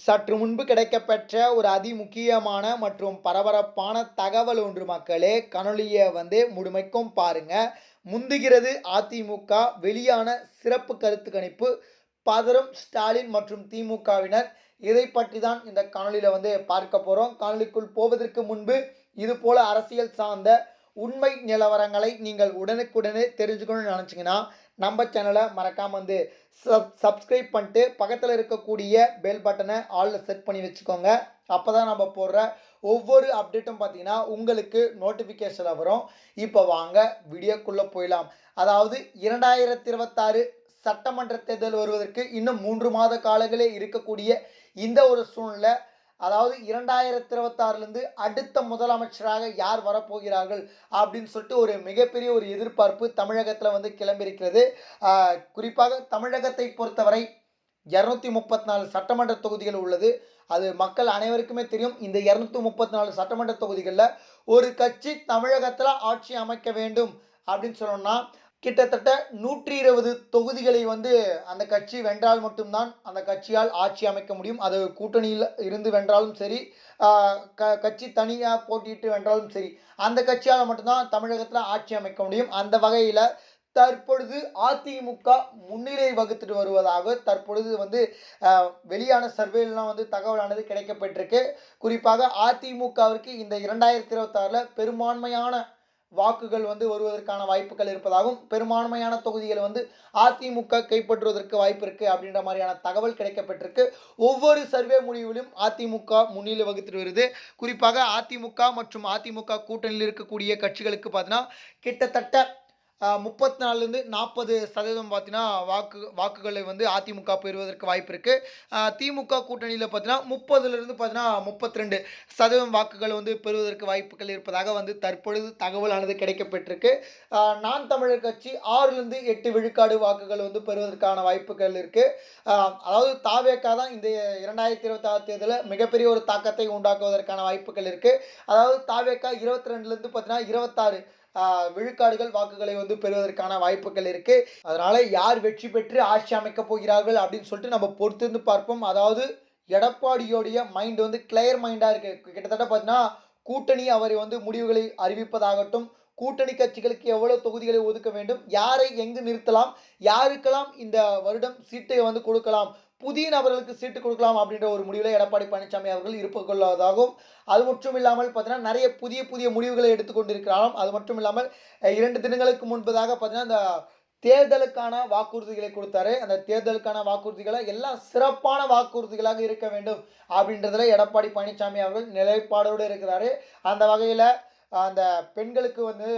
சற்று முன்பு கிடைக்கப்பெற்ற ஒரு அதிமுக்கியமான மற்றும் பரபரப்பான தகவல் ஒன்று மக்களே கணொலியை வந்து முழுமைக்கும் பாருங்க. முந்துகிறது அதிமுக வெளியான சிறப்பு கருத்து கணிப்பு பதரும் ஸ்டாலின் மற்றும் திமுகவினர். இதை பற்றி தான் இந்த காணொளியில் வந்து பார்க்க போகிறோம் காணொளிக்குள் போவதற்கு முன்பு இது போல அரசியல் சார்ந்த உண்மை நிலவரங்களை நீங்கள் உடனுக்குடனே தெரிஞ்சுக்கணும்னு நினச்சிங்கன்னா நம்ம சேனலை மறக்காமல் வந்து சப் சப்ஸ்கிரைப் பண்ணிட்டு பக்கத்தில் இருக்கக்கூடிய பெல் பட்டனை ஆளில் செட் பண்ணி வச்சுக்கோங்க. அப்போ தான் நம்ம போடுற ஒவ்வொரு அப்டேட்டும் பார்த்தீங்கன்னா உங்களுக்கு நோட்டிஃபிகேஷனில் வரும். இப்போ வாங்க வீடியோக்குள்ளே போயிடலாம். அதாவது இரண்டாயிரத்தி இருபத்தாறு சட்டமன்ற தேர்தல் வருவதற்கு இன்னும் மூன்று மாத காலங்களே இருக்கக்கூடிய இந்த ஒரு சூழ்நிலை அதாவது இரண்டாயிரத்தி இருபத்தாறுலேருந்து அடுத்த முதலமைச்சராக யார் வரப்போகிறார்கள் அப்படின்னு சொல்லிட்டு ஒரு மிகப்பெரிய ஒரு எதிர்பார்ப்பு தமிழகத்தில் வந்து கிளம்பியிருக்கிறது. குறிப்பாக தமிழகத்தை பொறுத்தவரை இரநூத்தி முப்பத்தி நாலு சட்டமன்ற தொகுதிகள் உள்ளது. அது மக்கள் அனைவருக்குமே தெரியும். இந்த இரநூத்தி முப்பத்தி நாலு சட்டமன்ற தொகுதிகளில் ஒரு கட்சி தமிழகத்தில் ஆட்சி அமைக்க வேண்டும் அப்படின்னு சொன்னோம்னா கிட்டத்தட்ட நூற்றி இருபது தொகுதிகளை வந்து அந்த கட்சி வென்றால் மட்டும்தான் அந்த கட்சியால் ஆட்சி அமைக்க முடியும். அது கூட்டணியில் இருந்து வென்றாலும் சரி க கட்சி தனியாக போட்டியிட்டு வென்றாலும் சரி அந்த கட்சியால் மட்டும்தான் தமிழகத்தில் ஆட்சி அமைக்க முடியும். அந்த வகையில் தற்பொழுது அதிமுக முன்னிலை வகுத்துட்டு வருவதாக தற்பொழுது வந்து வெளியான சர்வேலாம் வந்து தகவலானது கிடைக்கப்பட்டிருக்கு. குறிப்பாக அதிமுகவிற்கு இந்த இரண்டாயிரத்தி இருபத்தாறில் பெரும்பான்மையான வாக்குகள் வந்து வருவதற்கான வாய்ப்புகள் இருப்பதாகவும் பெரும்பான்மையான தொகுதிகளை வந்து அதிமுக கைப்பற்றுவதற்கு வாய்ப்பு இருக்குது அப்படின்ற மாதிரியான தகவல் கிடைக்கப்பட்டிருக்கு. ஒவ்வொரு சர்வே முடிவிலும் அதிமுக முன்னிலை வகுத்து வருது. குறிப்பாக அதிமுக மற்றும் அதிமுக கூட்டணியில் இருக்கக்கூடிய கட்சிகளுக்கு பார்த்தீங்கன்னா கிட்டத்தட்ட முப்பத்தி நாலுலேருந்து நாற்பது சதவீதம் பார்த்தீங்கன்னா வாக்கு வாக்குகளை வந்து அதிமுக பெறுவதற்கு வாய்ப்பு இருக்குது திமுக கூட்டணியில் பார்த்தீங்கன்னா முப்பதுலேருந்து பார்த்தீங்கன்னா முப்பத்தி ரெண்டு சதவீதம் வாக்குகள் வந்து பெறுவதற்கு வாய்ப்புகள் இருப்பதாக வந்து தற்பொழுது தகவலானது கிடைக்கப்பட்டிருக்கு நான் தமிழர் கட்சி ஆறுலேருந்து எட்டு விழுக்காடு வாக்குகள் வந்து பெறுவதற்கான வாய்ப்புகள் இருக்குது அதாவது தாவேக்கா தான் இந்த இரண்டாயிரத்தி இருபத்தாறு தேர்தலில் மிகப்பெரிய ஒரு தாக்கத்தை உண்டாக்குவதற்கான வாய்ப்புகள் இருக்குது அதாவது தாவேக்கா இருபத்தி ரெண்டுலேருந்து பார்த்தீங்கன்னா இருபத்தாறு விழுக்காடுகள் வாக்குகளை வந்து பெறுவதற்கான வாய்ப்புகள் இருக்கு. அதனால யார் வெற்றி பெற்று ஆட்சி அமைக்க போகிறார்கள் அப்படின்னு சொல்லிட்டு நம்ம பொறுத்திருந்து பார்ப்போம். அதாவது எடப்பாடியோடைய மைண்ட் வந்து கிளியர் மைண்டாக இருக்கு. கிட்டத்தட்ட பார்த்தீங்கன்னா கூட்டணி அவர் வந்து முடிவுகளை அறிவிப்பதாகட்டும் கூட்டணி கட்சிகளுக்கு எவ்வளவு தொகுதிகளை ஒதுக்க வேண்டும் யாரை எங்கு நிறுத்தலாம் யாருக்கெல்லாம் இந்த வருடம் சீட்டை வந்து கொடுக்கலாம் புதிய நபர்களுக்கு சீட்டு கொடுக்கலாம் அப்படின்ற ஒரு முடிவில் எடப்பாடி பழனிசாமி அவர்கள் இருப்புக்கொள்வதாகவும் அது மட்டும் இல்லாமல் பார்த்தீங்கன்னா நிறைய புதிய புதிய முடிவுகளை எடுத்துக்கொண்டிருக்கிறாலும் அது மட்டும் இல்லாமல் இரண்டு தினங்களுக்கு முன்பதாக பார்த்தீங்கன்னா இந்த தேர்தலுக்கான வாக்குறுதிகளை கொடுத்தாரு. அந்த தேர்தலுக்கான வாக்குறுதிகளை எல்லாம் சிறப்பான வாக்குறுதிகளாக இருக்க வேண்டும் அப்படின்றதுல எடப்பாடி பழனிசாமி அவர்கள் நிலைப்பாடோடு இருக்கிறாரு. அந்த வகையில் அந்த பெண்களுக்கு வந்து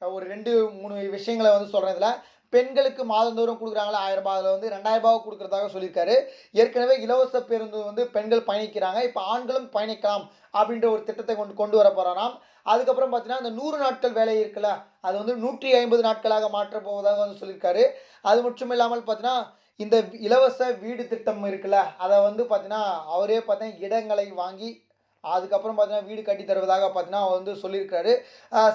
ஒரு ரெண்டு மூணு விஷயங்களை வந்து சொல்கிறேன் இதில். பெண்களுக்கு மாதந்தோறும் கொடுக்குறாங்களா ஆயிரம் ரூபாய் அதில் வந்து ரெண்டாயிரம் ரூபாய் கொடுக்குறதாக சொல்லியிருக்காரு. ஏற்கனவே இலவச பேருந்து வந்து பெண்கள் பயணிக்கிறாங்க. இப்போ ஆண்களும் பயணிக்கலாம் அப்படின்ற ஒரு திட்டத்தை கொண்டு கொண்டு வர போகிறாராம் அதுக்கப்புறம் பார்த்தீங்கன்னா அந்த நூறு நாட்கள் வேலை இருக்குல்ல அது வந்து நூற்றி ஐம்பது நாட்களாக மாற்றப் போவதாக வந்து சொல்லியிருக்காரு. அது மட்டும் இல்லாமல் பார்த்தீங்கன்னா இந்த இலவச வீடு திட்டம் இருக்குல்ல அதை வந்து பார்த்தீங்கன்னா அவரே பார்த்தீங்கன்னா இடங்களை வாங்கி அதுக்கப்புறம் பார்த்தீங்கன்னா வீடு கட்டி தருவதாக பார்த்தீங்கன்னா அவர் வந்து சொல்லியிருக்காரு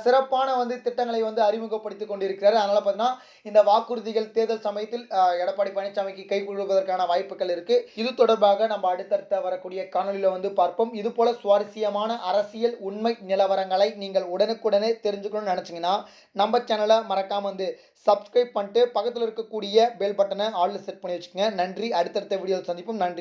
சிறப்பான வந்து திட்டங்களை வந்து அறிமுகப்படுத்தி கொண்டிருக்கிறாரு. அதனால் பார்த்தீங்கன்னா இந்த வாக்குறுதிகள் தேர்தல் சமயத்தில் எடப்பாடி பழனிசாமிக்கு கை கொடுப்பதற்கான வாய்ப்புகள் இருக்குது இது தொடர்பாக நம்ம அடுத்தடுத்த வரக்கூடிய காணொலியில் வந்து பார்ப்போம். இது போல சுவாரஸ்யமான அரசியல் உண்மை நிலவரங்களை நீங்கள் உடனுக்குடனே தெரிஞ்சுக்கணும்னு நினச்சிங்கன்னா நம்ம சேனலை மறக்காமல் வந்து சப்ஸ்கிரைப் பண்ணிட்டு பக்கத்தில் இருக்கக்கூடிய பெல் பட்டனை ஆளில் செட் பண்ணி வச்சுக்கோங்க. நன்றி. அடுத்தடுத்த வீடியோவில் சந்திப்போம். நன்றி.